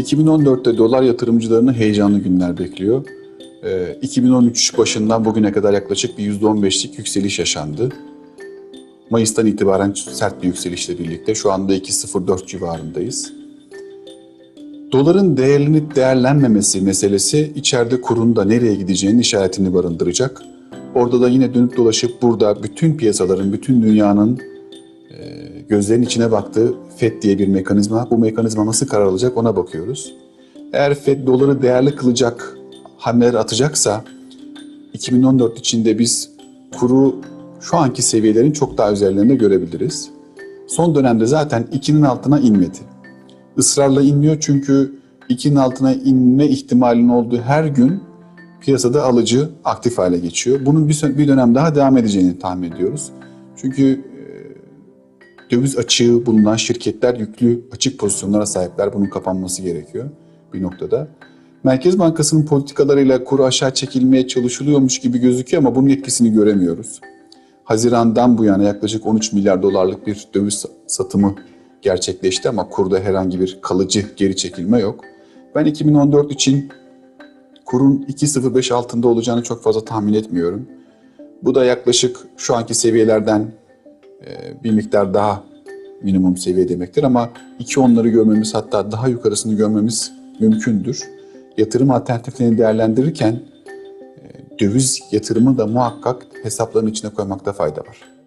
2014'te dolar yatırımcılarını heyecanlı günler bekliyor. Ee, 2013 başından bugüne kadar yaklaşık bir %15'lik yükseliş yaşandı. Mayıs'tan itibaren sert bir yükselişle birlikte şu anda 2.04 civarındayız. Doların değerlenip değerlenmemesi meselesi içeride kurun da nereye gideceğinin işaretini barındıracak. Orada da yine dönüp dolaşıp burada bütün piyasaların, bütün dünyanın e, gözlerinin içine baktığı FED diye bir mekanizma. Bu mekanizma nasıl karar alacak ona bakıyoruz. Eğer FED doları değerli kılacak hamleler atacaksa 2014 içinde biz kuru şu anki seviyelerin çok daha üzerlerinde görebiliriz. Son dönemde zaten 2'nin altına inmedi. Israrla inmiyor çünkü 2'nin altına inme ihtimalinin olduğu her gün piyasada alıcı aktif hale geçiyor. Bunun bir, bir dönem daha devam edeceğini tahmin ediyoruz. Çünkü döviz açığı bulunan şirketler yüklü açık pozisyonlara sahipler. Bunun kapanması gerekiyor bir noktada. Merkez Bankası'nın politikalarıyla kuru aşağı çekilmeye çalışılıyormuş gibi gözüküyor ama bunun etkisini göremiyoruz. Haziran'dan bu yana yaklaşık 13 milyar dolarlık bir döviz satımı gerçekleşti ama kurda herhangi bir kalıcı geri çekilme yok. Ben 2014 için kurun 2.05 altında olacağını çok fazla tahmin etmiyorum. Bu da yaklaşık şu anki seviyelerden bir miktar daha minimum seviye demektir ama 2.10'ları görmemiz hatta daha yukarısını görmemiz mümkündür. Yatırım alternatiflerini değerlendirirken e, döviz yatırımı da muhakkak hesapların içine koymakta fayda var.